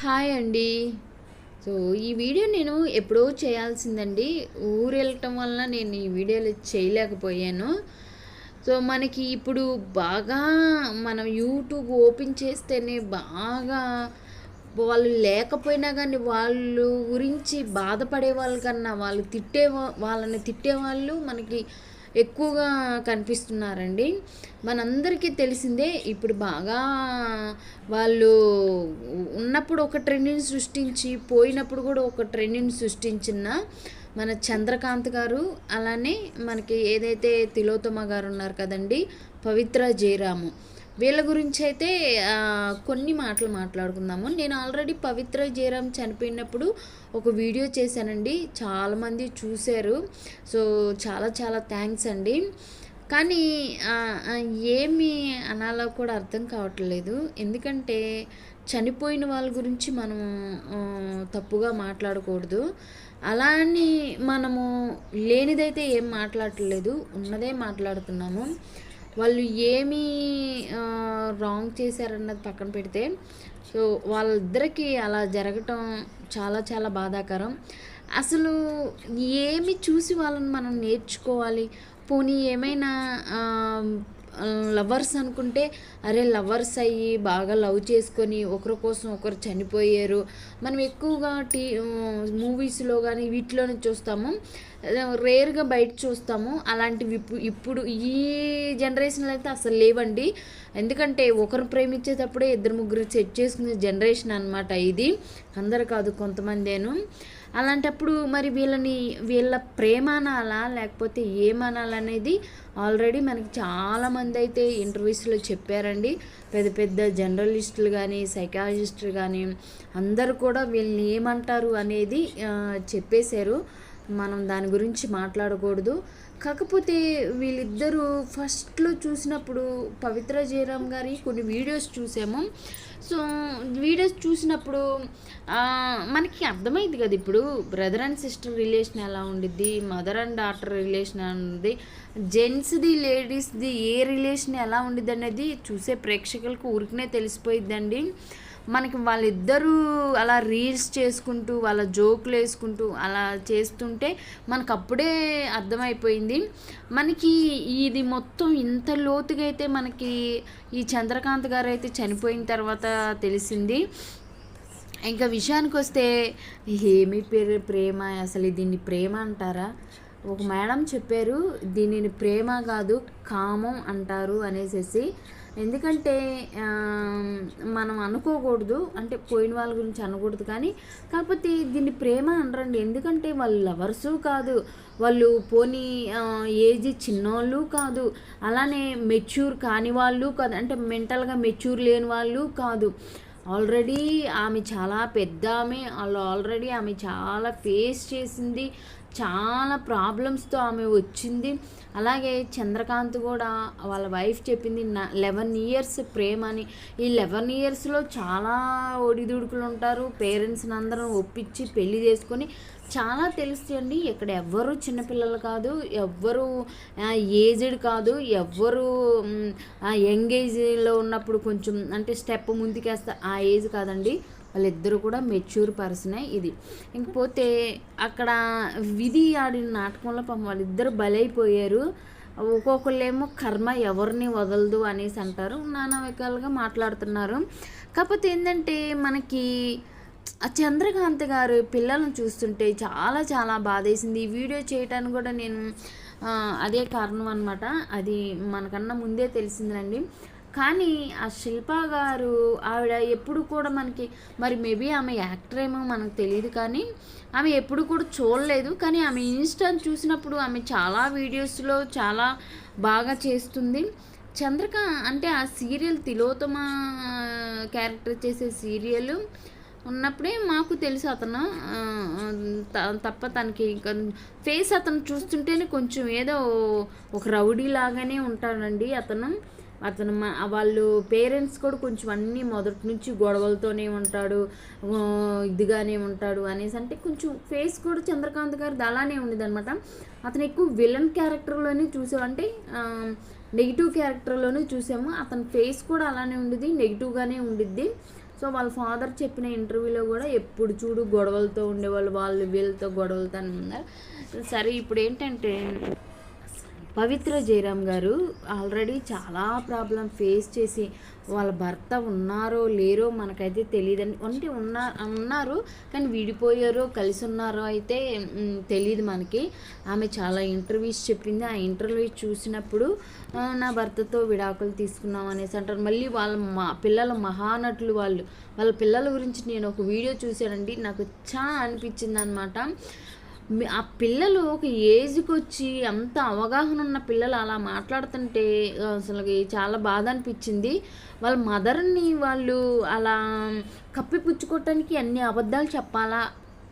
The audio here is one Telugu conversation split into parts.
హాయ్ అండి. సో ఈ వీడియో నేను ఎప్పుడో చేయాల్సిందండి. ఊరు వెళ్ళటం వలన నేను ఈ వీడియోలు చేయలేకపోయాను. సో మనకి ఇప్పుడు బాగా మనం యూట్యూబ్ ఓపెన్ చేస్తేనే బాగా వాళ్ళు లేకపోయినా కానీ వాళ్ళు గురించి బాధపడే వాళ్ళకన్నా వాళ్ళు తిట్టే వాళ్ళని తిట్టే వాళ్ళు మనకి ఎక్కువగా కనిపిస్తున్నారండి. మనందరికీ తెలిసిందే ఇప్పుడు బాగా వాళ్ళు ఉన్నప్పుడు ఒక ట్రెండ్ని సృష్టించి పోయినప్పుడు కూడా ఒక ట్రెండ్ని సృష్టించిన మన చంద్రకాంత్ గారు అలానే మనకి ఏదైతే తిలోత్తమ గారు ఉన్నారు కదండి పవిత్ర జయరాము. వీళ్ళ గురించి అయితే కొన్ని మాటలు మాట్లాడుకుందాము. నేను ఆల్రెడీ పవిత్ర జయరామ్ చనిపోయినప్పుడు ఒక వీడియో చేశానండి. చాలామంది చూశారు. సో చాలా చాలా థ్యాంక్స్ అండి. కానీ ఏమి అనాలో కూడా అర్థం కావట్లేదు. ఎందుకంటే చనిపోయిన వాళ్ళ గురించి మనం తప్పుగా మాట్లాడకూడదు. అలా అని మనము లేనిదైతే ఏం మాట్లాడలేదు ఉన్నదే మాట్లాడుతున్నాము. వాళ్ళు ఏమి రాంగ్ చేశారన్నది పక్కన పెడితే సో వాళ్ళిద్దరికీ అలా జరగటం చాలా చాలా బాధాకరం. అసలు ఏమి చూసి వాళ్ళని మనం నేర్చుకోవాలి? పోనీ ఏమైనా లవర్స్ అనుకుంటే అరే లవర్స్ అయ్యి బాగా లవ్ చేసుకొని ఒకరి కోసం ఒకరు చనిపోయారు. మనం ఎక్కువగా టీ మూవీస్లో కానీ వీటిలోనే చూస్తాము. రేర్గా బయట చూస్తాము. అలాంటివి ఇప్పుడు ఇప్పుడు ఈ జనరేషన్లో అయితే అసలు లేవండి. ఎందుకంటే ఒకరు ప్రేమించేటప్పుడే ఇద్దరు ముగ్గురు సెట్ చేసుకునే జనరేషన్ అనమాట ఇది. అందరు కాదు కొంతమందేను. అలాంటప్పుడు మరి వీళ్ళని వీళ్ళ ప్రేమ అనాలా లేకపోతే ఏమనాలనేది ఆల్రెడీ మనకి చాలామంది అయితే ఇంటర్వ్యూస్లో చెప్పారండి. పెద్ద పెద్ద జర్నలిస్టులు కానీ సైకాలజిస్టులు కానీ అందరూ కూడా వీళ్ళని ఏమంటారు అనేది చెప్పేశారు. మనం దాని గురించి మాట్లాడకూడదు. కాకపోతే వీళ్ళిద్దరూ ఫస్ట్లో చూసినప్పుడు పవిత్ర జయరామ్ గారి కొన్ని వీడియోస్ చూసాము. సో వీడియోస్ చూసినప్పుడు మనకి అర్థమైంది కదా ఇప్పుడు. బ్రదర్ అండ్ సిస్టర్ రిలేషన్ ఎలా ఉండిద్ది? మదర్ అండ్ డాటర్ రిలేషన్ ఎలా ఉంది జెంట్స్ది లేడీస్ది ఏ రిలేషన్ ఎలా ఉండిద్ది అనేది చూసే ప్రేక్షకులకు ఊరికనే తెలిసిపోయిద్దండి. మనకి వాళ్ళిద్దరూ అలా రీల్స్ చేసుకుంటూ వాళ్ళ జోకులు వేసుకుంటూ అలా చేస్తుంటే మనకు అప్పుడే అర్థమైపోయింది. మనకి ఇది మొత్తం ఇంత లోతుగా అయితే మనకి ఈ చంద్రకాంత్ గారు అయితే చనిపోయిన తర్వాత తెలిసింది. ఇంకా విషయానికి వస్తే ఏమి పేరు ప్రేమ? అసలు దీన్ని ప్రేమ అంటారా? ఒక మేడం చెప్పారు దీనిని ప్రేమ కాదు కామం అంటారు అనేసి ఎందుకంటే మనం అనుకోకూడదు. అంటే పోయిన వాళ్ళ గురించి అనకూడదు కానీ కాకపోతే దీన్ని ప్రేమ అనరండి. ఎందుకంటే వాళ్ళు లవర్సు కాదు. వాళ్ళు పోనీ ఏజ్ చిన్నోళ్ళు కాదు. అలానే మెచ్యూర్ కాని వాళ్ళు కాదు. అంటే మెంటల్గా మెచ్యూర్ లేని వాళ్ళు కాదు. ఆల్రెడీ ఆమె చాలా పెద్ద ఆమె. వాళ్ళు ఆల్రెడీ ఆమె చాలా ఫేస్ చేసింది. చాలా ప్రాబ్లమ్స్తో ఆమె వచ్చింది. అలాగే చంద్రకాంత్ కూడా వాళ్ళ వైఫ్ చెప్పింది నా లెవెన్ ఇయర్స్ ప్రేమ అని. ఈ లెవెన్ ఇయర్స్లో చాలా ఒడిదుడుకులు ఉంటారు. పేరెంట్స్ని అందరం ఒప్పించి పెళ్ళి చేసుకొని చాలా తెలుస్తుంది ఇక్కడ ఎవ్వరు చిన్నపిల్లలు కాదు ఎవ్వరు ఏజ్డ్ కాదు ఎవ్వరు యంగ్ ఏజ్లో ఉన్నప్పుడు కొంచెం అంటే స్టెప్ ముందుకేస్తే ఆ ఏజ్ కాదండి. వాళ్ళిద్దరూ కూడా మెచ్యూర్ పర్సనే ఇది. ఇంకపోతే అక్కడ విధి ఆడిన నాటకంలో పాపం వాళ్ళిద్దరు బలైపోయారు. ఒక్కొక్కళ్ళేమో కర్మ ఎవరిని వదలదు అనేసి అంటారు. నానా రకాలుగా మాట్లాడుతున్నారు. కాకపోతే ఏంటంటే మనకి ఆ చంద్రకాంత్ గారు పిల్లలను చూస్తుంటే చాలా చాలా బాధేసింది. ఈ వీడియో చేయటానికి కూడా నేను అదే కారణం అనమాట అది మనకన్నా ముందే తెలిసిందండి కానీ ఆ శిల్ప గారు ఆవిడ ఎప్పుడు కూడా మనకి మరి మేబీ ఆమె యాక్టర్ ఏమో మనకు తెలియదు కానీ ఆమె ఎప్పుడు కూడా చూడలేదు. కానీ ఆమె ఇన్స్టాని చూసినప్పుడు ఆమె చాలా వీడియోస్లో చాలా బాగా చేస్తుంది. చంద్రక అంటే ఆ సీరియల్ తిలోతమ క్యారెక్టర్ చేసే సీరియల్ ఉన్నప్పుడే మాకు తెలుసు అతను. త- తప్ప తనకి ఇంకా ఫేస్ అతను చూస్తుంటేనే కొంచెం ఏదో ఒక రౌడీ లాగానే ఉంటాడండి అతను. అతను వాళ్ళు పేరెంట్స్ కూడా కొంచెం అన్నీ మొదటి నుంచి గొడవలతోనే ఉంటాడు ఇదిగానే ఉంటాడు అనేసి. అంటే కొంచెం ఫేస్ కూడా చంద్రకాంత్ గారిది అలానే ఉండేది అనమాట అతను ఎక్కువ విలన్ క్యారెక్టర్లోనే చూసాం అంటే నెగిటివ్ క్యారెక్టర్లోనే చూసాము. అతని ఫేస్ కూడా అలానే ఉండేది నెగిటివ్గానే ఉండిద్ది. సో వాళ్ళ ఫాదర్ చెప్పిన ఇంటర్వ్యూలో కూడా ఎప్పుడు చూడు గొడవలతో ఉండేవాళ్ళు వాళ్ళు వీళ్ళతో గొడవలతో అని ఉన్నారు. సరే ఇప్పుడు ఏంటంటే పవిత్ర జయరామ్ గారు ఆల్రెడీ చాలా ప్రాబ్లం ఫేస్ చేసి వాళ్ళ భర్త ఉన్నారో లేరో మనకైతే తెలియదండి అంటే ఉన్నా ఉన్నారు కానీ విడిపోయారో కలిసి ఉన్నారో అయితే తెలియదు మనకి. ఆమె చాలా ఇంటర్వ్యూస్ చెప్పింది. ఆ ఇంటర్వ్యూస్ చూసినప్పుడు నా భర్తతో విడాకులు తీసుకున్నాం అనేసి అంటారు. మళ్ళీ వాళ్ళ మా పిల్లల మహానటులు వాళ్ళు. వాళ్ళ పిల్లల గురించి నేను ఒక వీడియో చూశానండి. నాకు చాలా అనిపించింది అనమాట ఆ పిల్లలు ఒక ఏజ్కి వచ్చి అంత అవగాహన ఉన్న పిల్లలు అలా మాట్లాడుతుంటే అసలు చాలా బాధ అనిపించింది. వాళ్ళ మదర్ని వాళ్ళు అలా కప్పిపుచ్చుకోవటానికి అన్ని అబద్ధాలు చెప్పాలా?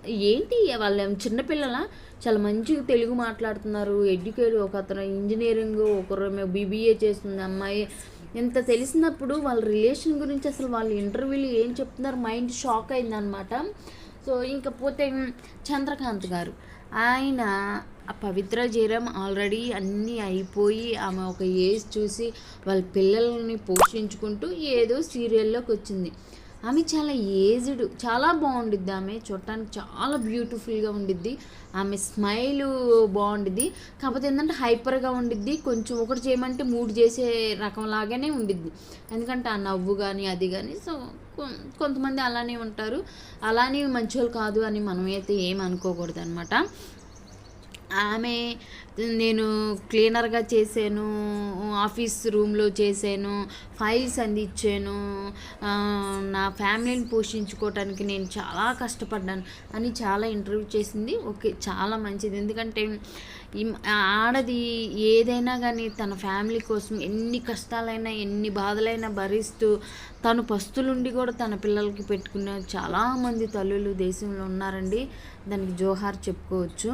ఏంటి వాళ్ళు చిన్నపిల్లల చాలా మంచిగా తెలుగు మాట్లాడుతున్నారు. ఎడ్యుకేట్ ఒక అతను ఇంజనీరింగ్ ఒకరు బీబీఏ చేస్తుంది అమ్మాయి. ఇంత తెలిసినప్పుడు వాళ్ళ రిలేషన్ గురించి అసలు వాళ్ళ ఇంటర్వ్యూలు ఏం చెప్తున్నారు? మైండ్ షాక్ అయిందనమాట సో ఇంకపోతే చంద్రకాంత్ గారు. ఆయన ఆ పవిత్ర జయరామ్ ఆల్రెడీ అన్నీ అయిపోయి ఆమె ఒక ఏజ్ చూసి వాళ్ళ పిల్లల్ని పోషించుకుంటూ ఏదో సీరియల్లోకి వచ్చింది ఆమె చాలా ఏజ్డ్ చాలా బాగుండిద్ది ఆమె. చూడటానికి చాలా బ్యూటిఫుల్గా ఉండిద్ది. ఆమె స్మైల్ బాగుండిద్ది. కాకపోతే ఏంటంటే హైపర్గా ఉండిద్ది. కొంచెం ఒకటి చేయమంటే మూడు చేసే రకంలాగానే ఉండిద్ది. ఎందుకంటే ఆ నవ్వు కానీ అది కానీ సో కొంతమంది అలానే ఉంటారు. అలానే మంచోళ్ళు కాదు అని మనమైతే ఏం అనుకోకూడదు అనమాట ఆమె నేను క్లీనర్గా చేశాను ఆఫీస్ రూమ్లో చేశాను ఫైల్స్ అందించాను. నా ఫ్యామిలీని పోషించుకోవటానికి నేను చాలా కష్టపడ్డాను అని చాలా ఇంటర్వ్యూ చేసింది. ఓకే చాలా మంచిది. ఎందుకంటే ఆడది ఏదైనా కానీ తన ఫ్యామిలీ కోసం ఎన్ని కష్టాలైనా ఎన్ని బాధలైనా భరిస్తూ తను పస్తులుండి కూడా తన పిల్లలకి పెట్టుకున్న చాలామంది తల్లులు దేశంలో ఉన్నారండి. దానికి జోహార్ చెప్పుకోవచ్చు.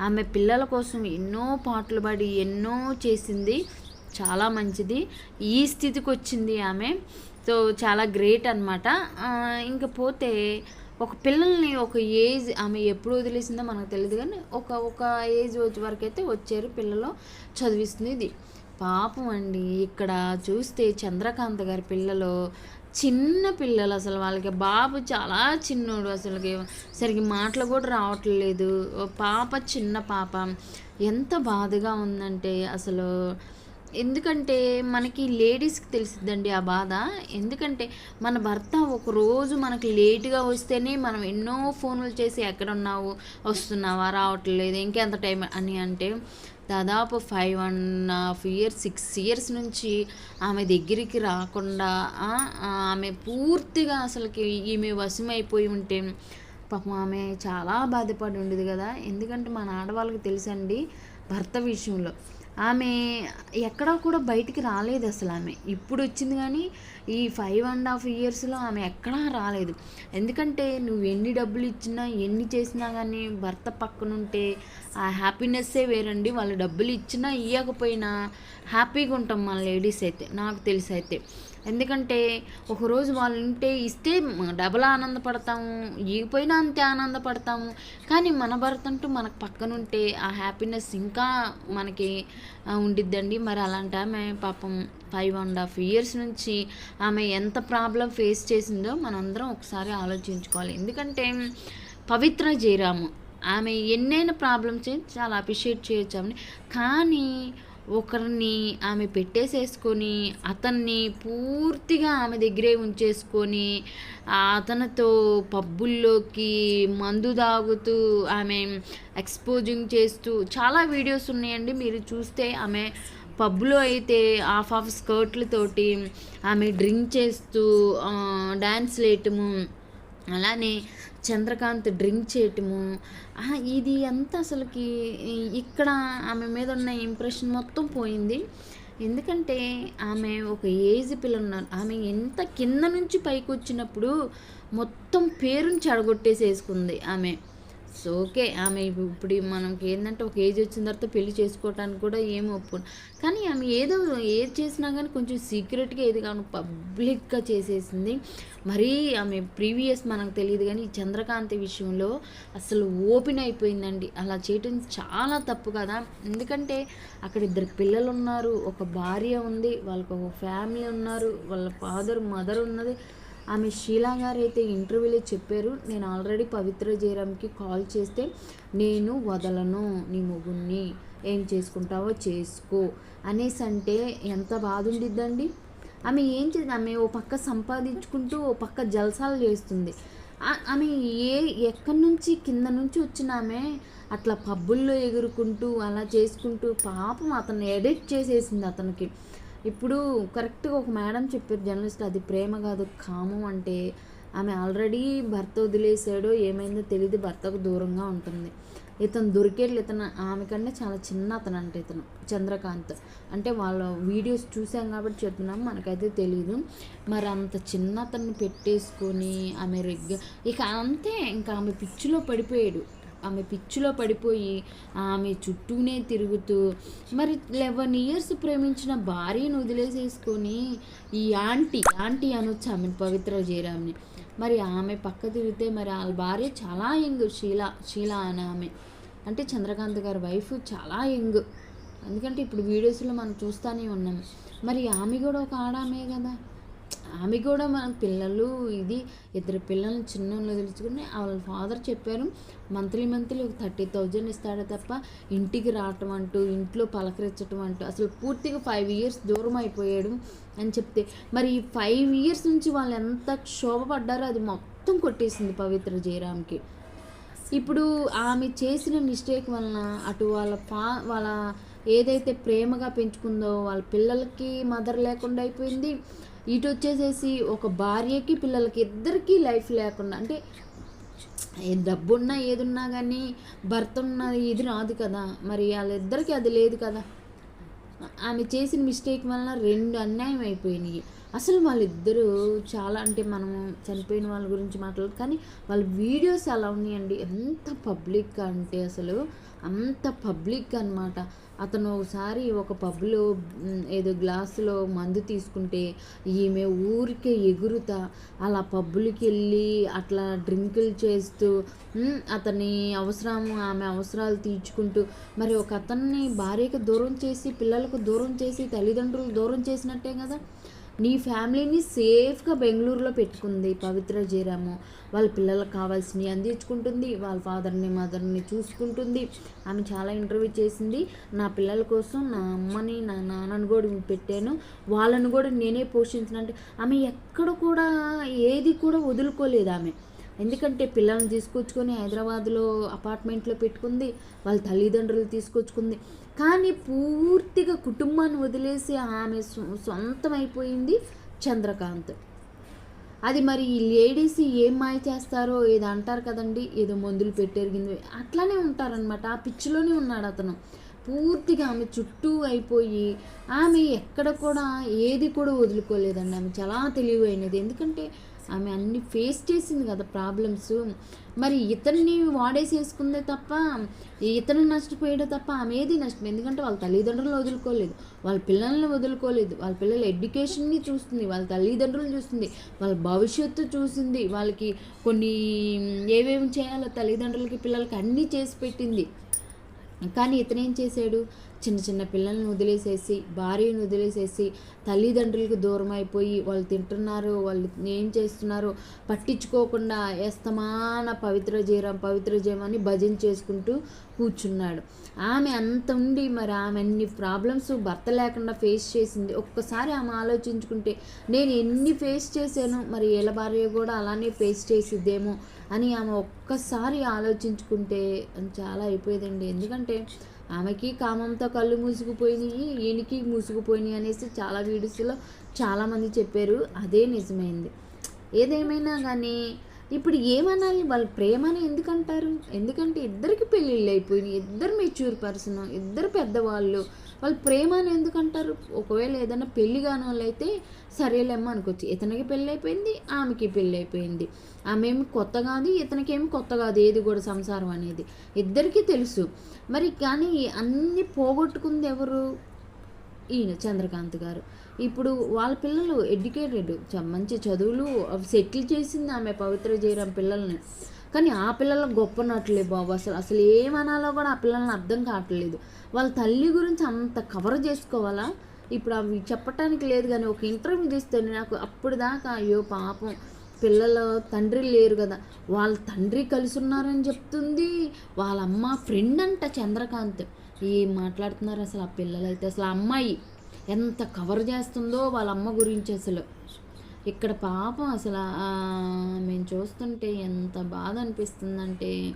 ఆమె పిల్లల కోసం ఎన్నో పాటలు పాడి ఎన్నో చేసింది. చాలా మంచిది. ఈ స్థితికి వచ్చింది ఆమె. సో చాలా గ్రేట్ అనమాట ఇంకా పోతే ఒక పిల్లల్ని ఒక ఏజ్ ఆమె ఎప్పుడు వదిలేసిందో మనకు తెలియదు కానీ ఒక ఒక ఏజ్ వచ్చే వరకు అయితే వచ్చారు పిల్లలు చదివిస్తుంది ఇది. పాపం అండి ఇక్కడ చూస్తే చంద్రకాంత్ గారి పిల్లలు చిన్న పిల్లలు అసలు వాళ్ళకి. బాబు చాలా చిన్నోడు అసలుకి. సరిగ్గా మాటలు కూడా రావట్లేదు. పాప చిన్న పాప. ఎంత బాధగా ఉందంటే అసలు ఎందుకంటే మనకి లేడీస్కి తెలిసిద్దండి ఆ బాధ. ఎందుకంటే మన భర్త ఒకరోజు మనకి లేటుగా వస్తేనే మనం ఎన్నో ఫోన్లు చేసి ఎక్కడ ఉన్నావు వస్తున్నావా రావట్లేదు ఇంకెంత టైం అని అంటే దాదాపు five and half years six years నుంచి ఆమె దగ్గరికి రాకుండా ఆమె పూర్తిగా అసలుకి ఈమె వశమైపోయి ఉంటే పాపం ఆమె చాలా బాధపడి ఉండేది కదా. ఎందుకంటే మన ఆడవాళ్ళకి తెలుసండి భర్త విషయంలో. ఆమె ఎక్కడా కూడా బయటికి రాలేదు అసలు ఆమె. ఇప్పుడు వచ్చింది కానీ ఈ ఫైవ్ అండ్ హాఫ్ ఇయర్స్లో ఆమె ఎక్కడా రాలేదు. ఎందుకంటే నువ్వు ఎన్ని డబ్బులు ఇచ్చినా ఎన్ని చేసినా కానీ భర్త పక్కనుంటే ఆ హ్యాపీనెస్సే వేరండి. వాళ్ళు డబ్బులు ఇచ్చినా ఇవ్వకపోయినా హ్యాపీగా ఉంటాం మన లేడీస్ అయితే. నాకు తెలిసి అయితే. ఎందుకంటే ఒకరోజు వాళ్ళు ఉంటే ఇస్తే డబల్ ఆనందపడతాము ఇగిపోయినా అంతే ఆనందపడతాము. కానీ మన భర్త అంటూ మనకు పక్కన ఉంటే ఆ హ్యాపీనెస్ ఇంకా మనకి ఉండిద్దండి. మరి అలాంటి ఆమె పాపం ఫైవ్ అండ్ హాఫ్ ఇయర్స్ నుంచి ఆమె ఎంత ప్రాబ్లం ఫేస్ చేసిందో మనందరం ఒకసారి ఆలోచించుకోవాలి. ఎందుకంటే పవిత్ర జయరాము ఆమె ఎన్నైనా ప్రాబ్లమ్స్ చాలా అప్రిషియేట్ చేయొచ్చామని కానీ ఒకరిని ఆమె పెట్టేసేసుకొని అతన్ని పూర్తిగా ఆమె దగ్గరే ఉంచేసుకొని అతనితో పబ్బుల్లోకి మందు తాగుతూ ఆమె ఎక్స్పోజింగ్ చేస్తూ చాలా వీడియోస్ ఉన్నాయండి. మీరు చూస్తే ఆమె పబ్లో అయితే హాఫ్ ఆఫ్ స్కర్ట్లతోటి ఆమె డ్రింక్ చేస్తూ డ్యాన్స్ వేయటము అలానే చంద్రకాంత్ డ్రింక్ చేయటము. ఇది అంతా అసలుకి ఇక్కడ ఆమె మీద ఉన్న ఇంప్రెషన్ మొత్తం పోయింది. ఎందుకంటే ఆమె ఒక ఏజ్ పిల్ల ఉన్నారు ఆమె ఎంత కింద నుంచి పైకి వచ్చినప్పుడు మొత్తం పేరుని చెడగొట్టేసేసుకుంది ఆమె. సో ఓకే ఆమె ఇప్పుడు మనకి ఏంటంటే ఒక ఏజ్ వచ్చిన తర్వాత పెళ్ళి చేసుకోవటానికి కూడా ఏమి ఒప్పు కానీ ఆమె ఏదో ఏది చేసినా కానీ కొంచెం సీక్రెట్గా ఏది కానీ పబ్లిక్గా చేసేసింది. మరీ ఆమె ప్రీవియస్ మనకు తెలియదు కానీ ఈ చంద్రకాంతి విషయంలో అసలు ఓపెన్ అయిపోయిందండి. అలా చేయటం చాలా తప్పు కదా. ఎందుకంటే అక్కడ ఇద్దరు పిల్లలు ఉన్నారు ఒక భార్య ఉంది వాళ్ళకి ఒక ఫ్యామిలీ ఉన్నారు వాళ్ళ ఫాదర్ మదర్ ఉన్నది. ఆమె షీలా గారు అయితే ఇంటర్వ్యూలో చెప్పారు నేను ఆల్రెడీ పవిత్ర జయరామ్కి కాల్ చేస్తే నేను వదలను నీ మొగుణ్ణి. ఏం చేసుకుంటావో చేసుకో. అనేసి అంటే ఎంత బాధ ఉండిద్దండి. ఆమె ఏం చేసింది? ఆమె ఓ పక్క సంపాదించుకుంటూ ఓ పక్క జల్సాలు చేస్తుంది. ఆమె ఏ ఎక్కడి నుంచి కింద నుంచి వచ్చిన ఆమె అట్లా పబ్బుల్లో ఎగురుకుంటూ అలా చేసుకుంటూ పాపం అతను ఎడిట్ చేసేసింది అతనికి. ఇప్పుడు కరెక్ట్గా ఒక మేడం చెప్పారు జర్నలిస్ట్ అది ప్రేమ కాదు కామం అంటే ఆమె ఆల్రెడీ భర్త వదిలేసాడో ఏమైందో తెలియదు భర్తకు దూరంగా ఉంటుంది. ఇతను దొరికేట్లు ఇతను ఆమె కంటే చాలా చిన్న అతను అంటే ఇతను చంద్రకాంత్. అంటే వాళ్ళ వీడియోస్ చూసాం కాబట్టి చెప్తున్నాం మనకైతే తెలియదు మరి అంత చిన్న అతన్ని పెట్టేసుకొని ఆమె రెగ్గ ఇక అంతే ఇంకా ఆమె పిచ్చిలో పడిపోయాడు. ఆమె పిచ్చిలో పడిపోయి ఆమె చుట్టూనే తిరుగుతూ మరి లెవెన్ ఇయర్స్ ప్రేమించిన భార్యను వదిలేసేసుకొని ఈ ఆంటీ ఆంటీ అనొచ్చు ఆమె పవిత్ర జయరామ్ని. మరి ఆమె పక్క తిరిగితే మరి వాళ్ళ భార్య చాలా యంగ్ షీలా షీలా అని ఆమె. అంటే చంద్రకాంత్ గారి వైఫ్ చాలా యంగ్. ఎందుకంటే ఇప్పుడు వీడియోస్లో మనం చూస్తూనే ఉన్నాం. మరి ఆమె కూడా ఒక ఆడామే కదా? ఆమె కూడా మన పిల్లలు ఇది ఇద్దరు పిల్లల్ని చిన్న తెలుసుకుని వాళ్ళ ఫాదర్ చెప్పారు మంత్లీ మంత్లీ ఒక థర్టీ థౌజండ్ ఇస్తాడు తప్ప ఇంటికి రావటం అంటూ ఇంట్లో పలకరించటం అంటూ అసలు పూర్తిగా ఫైవ్ ఇయర్స్ దూరం అయిపోయాడు అని చెప్తే. మరి ఈ ఫైవ్ ఇయర్స్ నుంచి వాళ్ళు ఎంత క్షోభపడ్డారో అది మొత్తం కొట్టేసింది పవిత్ర జయరామ్కి. ఇప్పుడు ఆమె చేసిన మిస్టేక్ వలన అటు వాళ్ళ ఫా వాళ్ళ ఏదైతే ప్రేమగా పెంచుకుందో వాళ్ళ పిల్లలకి మదర్ లేకుండా అయిపోయింది ఇటు వచ్చేసేసి ఒక భార్యకి పిల్లలకి ఇద్దరికీ లైఫ్ లేకుండా అంటే ఏ డబ్బున్నా ఏదున్నా కానీ భర్త ఉన్నది ఇది రాదు కదా. మరి వాళ్ళిద్దరికీ అది లేదు కదా. ఆమె చేసిన మిస్టేక్ వలన రెండు అన్యాయం అయిపోయినాయి. అసలు వాళ్ళిద్దరూ చాలా అంటే మనము చనిపోయిన వాళ్ళ గురించి మాట్లాడు కానీ వాళ్ళ వీడియోస్ అలా ఉన్నాయండి? ఎంత పబ్లిక్ అంటే అసలు అంత పబ్లిక్ అన్నమాట. అతను ఒకసారి ఒక పబ్లో ఏదో గ్లాసులో మందు తీసుకుంటే ఈమె ఊరికే ఎగురుతా. అలా పబ్బులకి వెళ్ళి అట్లా డ్రింకులు చేస్తూ అతని అవసరం ఆమె అవసరాలు తీర్చుకుంటూ మరి ఒక అతన్ని భార్యకు దూరం చేసి పిల్లలకు దూరం చేసి తల్లిదండ్రులు దూరం చేసినట్టే కదా? నీ ఫ్యామిలీని సేఫ్గా బెంగళూరులో పెట్టుకుంది పవిత్ర జయరాము వాళ్ళ పిల్లలకు కావాల్సినవి అందించుకుంటుంది వాళ్ళ ఫాదర్ని మదర్ని చూసుకుంటుంది. ఆమె చాలా ఇంటర్వ్యూ చేసింది. నా పిల్లల కోసం నా అమ్మని నా నాన్నని కూడా పెట్టాను. వాళ్ళని కూడా నేనే పోషించిన అంటే ఆమె ఎక్కడ కూడా ఏది కూడా వదులుకోలేదు ఆమె. ఎందుకంటే పిల్లల్ని తీసుకొచ్చుకొని హైదరాబాద్లో అపార్ట్మెంట్లో పెట్టుకుంది వాళ్ళ తల్లిదండ్రులు తీసుకొచ్చుకుంది. కానీ పూర్తిగా కుటుంబాన్ని వదిలేసి ఆమె సొంతమైపోయింది సొంతం అయిపోయింది చంద్రకాంత్. అది మరి ఈ లేడీస్ ఏం మాయ చేస్తారో ఏదో అంటారు కదండి ఏదో మందులు పెట్టెరిగింది అట్లానే ఉంటారనమాట ఆ పిచ్చిలోనే ఉన్నాడు అతను. పూర్తిగా ఆమె చుట్టూ అయిపోయి ఆమె ఎక్కడ కూడా ఏది కూడా వదులుకోలేదండి. ఆమె చాలా తెలివైనది. ఎందుకంటే ఆమె అన్ని ఫేస్ చేసింది కదా ప్రాబ్లమ్స్. మరి ఇతన్ని వాడేసేసుకుందే తప్ప ఇతను నష్టపోయాడే తప్ప ఆమెది నష్టం. ఎందుకంటే వాళ్ళ తల్లిదండ్రులు వదులుకోలేదు. వాళ్ళ పిల్లల్ని వదులుకోలేదు. వాళ్ళ పిల్లల ఎడ్యుకేషన్ని చూస్తుంది. వాళ్ళ తల్లిదండ్రులు చూస్తుంది. వాళ్ళ భవిష్యత్తు చూసింది. వాళ్ళకి కొన్ని ఏమేమి చేయాలో తల్లిదండ్రులకి పిల్లలకి అన్నీ చేసి పెట్టింది. కానీ ఇతను ఏం చేశాడు? చిన్న చిన్న పిల్లల్ని వదిలేసేసి భార్యను వదిలేసేసి తల్లిదండ్రులకు దూరం అయిపోయి వాళ్ళు తింటున్నారు వాళ్ళు ఏం చేస్తున్నారో పట్టించుకోకుండా ఎస్తమాన పవిత్ర జీరం పవిత్ర జయం భజన చేసుకుంటూ కూర్చున్నాడు. ఆమె అంత ఉండి మరి ఆమె అన్ని ప్రాబ్లమ్స్ భర్త లేకుండా ఫేస్ చేసింది. ఒక్కసారి ఆమె ఆలోచించుకుంటే నేను ఎన్ని ఫేస్ చేశాను? మరి ఏళ్ళ భార్య కూడా అలానే ఫేస్ చేసిద్దేమో? అని ఆమె ఒక్కసారి ఆలోచించుకుంటే చాలా అయిపోయేదండి. ఎందుకంటే ఆమెకి కామంతో కళ్ళు మూసుకుపోయినాయి ఈయనకి మూసుకుపోయినాయి అనేసి చాలా వీడియోస్లో చాలామంది చెప్పారు. అదే నిజమైంది. ఏదేమైనా కానీ ఇప్పుడు ఏమనాలి? వాళ్ళ ప్రేమని ఎందుకంటారు? ఎందుకంటే ఇద్దరికి పెళ్ళిళ్ళు అయిపోయినాయి. ఇద్దరు మెచ్యూర్ పర్సన్ ఇద్దరు పెద్దవాళ్ళు. వాళ్ళు ప్రేమ అని ఎందుకంటారు? ఒకవేళ ఏదైనా పెళ్ళి కాని వాళ్ళు అయితే సరేలేమ్మా అనుకోవచ్చు. ఇతనికి పెళ్ళి అయిపోయింది ఆమెకి పెళ్ళి అయిపోయింది ఆమె ఏమి కొత్త కాదు ఇతనికి ఏమి కొత్త కాదు. ఏది కూడా సంసారం అనేది ఇద్దరికీ తెలుసు. మరి కానీ అన్నీ పోగొట్టుకుంది ఎవరు? ఈయన చంద్రకాంత్ గారు. ఇప్పుడు వాళ్ళ పిల్లలు ఎడ్యుకేటెడ్ మంచి చదువులు సెటిల్ చేసింది ఆమె పవిత్ర జయరాం పిల్లల్ని. కానీ ఆ పిల్లలకు గొప్ప నటులే బాబు. అసలు అసలు ఏమనాలో కూడా ఆ పిల్లల్ని అర్థం కావట్లేదు. వాళ్ళ తల్లి గురించి అంత కవర్ చేసుకోవాలా? ఇప్పుడు అవి చెప్పటానికి లేదు కానీ ఒక ఇంటర్వ్యూ తీస్తే నాకు అప్పుడు దాకా అయ్యో పాపం పిల్లల తండ్రి లేరు కదా. వాళ్ళ తండ్రి కలిసి ఉన్నారని చెప్తుంది. వాళ్ళ అమ్మ ఫ్రెండ్ అంట చంద్రకాంత్. ఏం మాట్లాడుతున్నారు అసలు ఆ పిల్లలైతే? అసలు ఆ అమ్మాయి ఎంత కవర్ చేస్తుందో వాళ్ళ అమ్మ గురించి అసలు. ఇక్కడ పాపం అసలు మేము చూస్తుంటే ఎంత బాధ అనిపిస్తుందంటే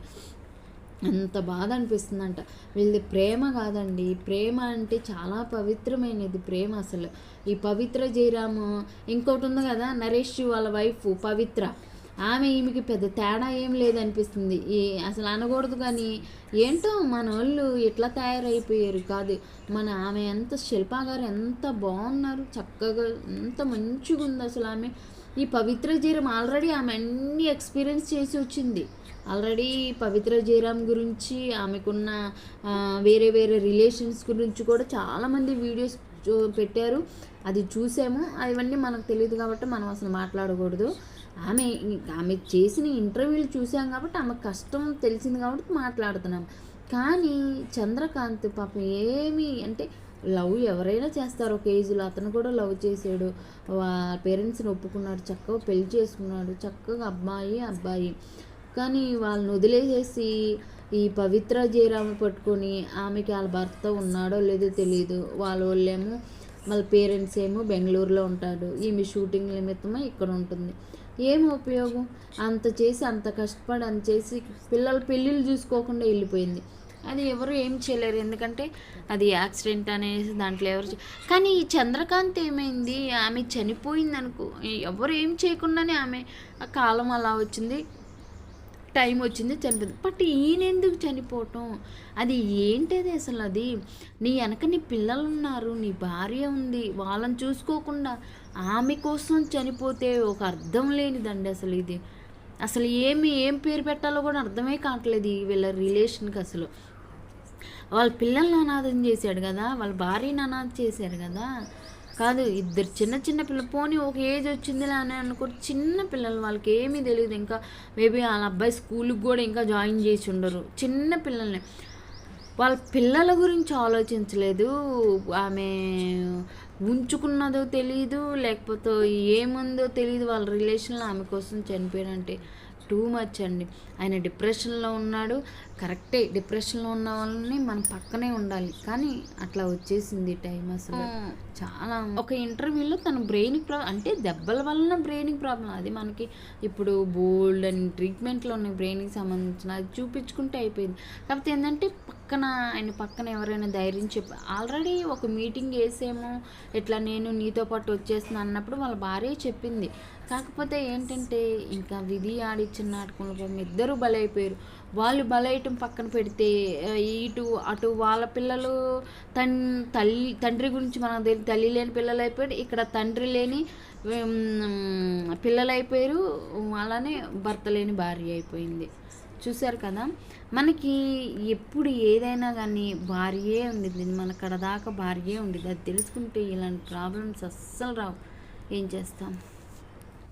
ఎంత బాధ అనిపిస్తుందంట. వీళ్ళది ప్రేమ కాదండి. ప్రేమ అంటే చాలా పవిత్రమైనది ప్రేమ అసలు. ఈ పవిత్ర జయరాము ఇంకోటి ఉంది కదా నరేష్ వాళ్ళ వైఫ్ పవిత్ర. ఆమె ఈమెకి పెద్ద తేడా ఏం లేదనిపిస్తుంది. ఈ అసలు అనకూడదు కానీ ఏంటో మన వాళ్ళు ఎట్లా తయారైపోయారు కాదు. మన ఆమె ఎంత శిల్పా గారు ఎంత బాగున్నారు చక్కగా ఎంత మంచిగా ఉంది అసలు ఆమె. ఈ పవిత్ర జీరం ఆల్రెడీ ఆమె అన్ని ఎక్స్పీరియన్స్ చేసి వచ్చింది. ఆల్రెడీ పవిత్ర జయరామ్ గురించి ఆమెకున్న వేరే వేరే రిలేషన్స్ గురించి కూడా చాలామంది వీడియోస్ చూ- పెట్టారు. అది చూసాము. అవన్నీ మనకు తెలియదు కాబట్టి మనం అసలు మాట్లాడకూడదు. ఆమె ఆమె చేసిన ఇంటర్వ్యూలు చూసాం కాబట్టి ఆమె కష్టం తెలిసింది కాబట్టి మాట్లాడుతున్నాం. కానీ చంద్రకాంత్ పాపం ఏమి అంటే లవ్ ఎవరైనా చేస్తారు. ఒక ఏజ్లో అతను కూడా లవ్ చేసాడు వాళ్ళ పేరెంట్స్ని ఒప్పుకున్నాడు. చక్కగా పెళ్ళి చేసుకున్నాడు. చక్కగా అబ్బాయి అబ్బాయి. కానీ వాళ్ళని వదిలేసేసి ఈ పవిత్ర జయరామ పట్టుకొని ఆమెకి వాళ్ళ భర్త ఉన్నాడో లేదో తెలియదు వాళ్ళ వాళ్ళేమో వాళ్ళ పేరెంట్స్ ఏమో బెంగళూరులో ఉంటాడు ఈమె షూటింగ్ నిమిత్తమై ఇక్కడ ఉంటుంది. ఏం ఉపయోగం? అంత చేసి అంత కష్టపడి అంత చేసి పిల్లల పెళ్ళిళ్ళు చూసుకోకుండా వెళ్ళిపోయింది. అది ఎవరు ఏం చేయలేరు. ఎందుకంటే అది యాక్సిడెంట్ అనేసి దాంట్లో ఎవరు కానీ ఈ చంద్రకాంత్ ఏమైంది? ఆమె చనిపోయింది అనుకో ఎవరు ఏం చేయకుండానే ఆమె ఆ కాలం అలా వచ్చింది. టైం వచ్చింది చనిపోయింది. బట్ ఈయన ఎందుకు చనిపోవటం? అది ఏంటిది అసలు అది? నీ వెనక నీ పిల్లలు ఉన్నారు నీ భార్య ఉంది వాళ్ళని చూసుకోకుండా ఆమె కోసం చనిపోతే ఒక అర్థం లేనిదండి అసలు ఇది. అసలు ఏమి ఏం పేరు పెట్టాలో కూడా అర్థమే కావట్లేదు వీళ్ళ రిలేషన్కి అసలు. వాళ్ళ పిల్లల్ని అనాథం చేశాడు కదా వాళ్ళ భార్యని అనాథం చేశారు కదా కాదు ఇద్దరు చిన్న చిన్న పిల్ల పోనీ ఒక ఏజ్ వచ్చిందిలే అని అనుకుంటే చిన్న పిల్లలు వాళ్ళకి ఏమీ తెలియదు ఇంకా మేబీ వాళ్ళ అబ్బాయి స్కూల్కి కూడా ఇంకా జాయిన్ చేసి ఉండరు. చిన్న పిల్లల్ని. వాళ్ళ పిల్లల గురించి ఆలోచించలేదు. ఆమె ఉంచుకున్నదో తెలియదు లేకపోతే ఏముందో తెలియదు వాళ్ళ రిలేషన్లో ఆమె కోసం చనిపోయాడంటే టూ మచ్ అండి. ఆయన డిప్రెషన్లో ఉన్నాడు. కరెక్టే డిప్రెషన్లో ఉన్న వాళ్ళని మనం పక్కనే ఉండాలి. కానీ అట్లా వచ్చేసింది టైం అసలు. చాలా ఒక ఇంటర్వ్యూలో తన బ్రెయిన్ ప్రాబ్లం అంటే దెబ్బల వలన బ్రెయిన్కి ప్రాబ్లం అది మనకి ఇప్పుడు బోల్డ్ అని ట్రీట్మెంట్లో ఉన్న బ్రెయిన్కి సంబంధించిన అది చూపించుకుంటే అయిపోయింది. కాకపోతే ఏంటంటే పక్కన ఆయన పక్కన ఎవరైనా ధైర్యం చెప్పి ఆల్రెడీ ఒక మీటింగ్ వేసేమో ఇట్లా నేను నీతో పాటు వచ్చేస్తున్నా అన్నప్పుడు వాళ్ళ భార్య చెప్పింది. కాకపోతే ఏంటంటే ఇంకా విధి ఆడిచ్చిన నాటకంలో ఇద్దరు బలైపోయారు. వాళ్ళు బలయటం పక్కన పెడితే ఇటు అటు వాళ్ళ పిల్లలు తన్ తల్లి తండ్రి గురించి మనకు తెలియదు తల్లి లేని పిల్లలు అయిపోయారు. ఇక్కడ తండ్రి లేని పిల్లలు అయిపోయారు. అలానే భర్త లేని భార్య అయిపోయింది. చూశారు కదా? మనకి ఎప్పుడు ఏదైనా కానీ భార్యే ఉండిద్ది. మన కడదాకా భార్యే ఉండిద్ది. అది తెలుసుకుంటే ఇలాంటి ప్రాబ్లమ్స్ అస్సలు రావు. ఏం చేస్తాం?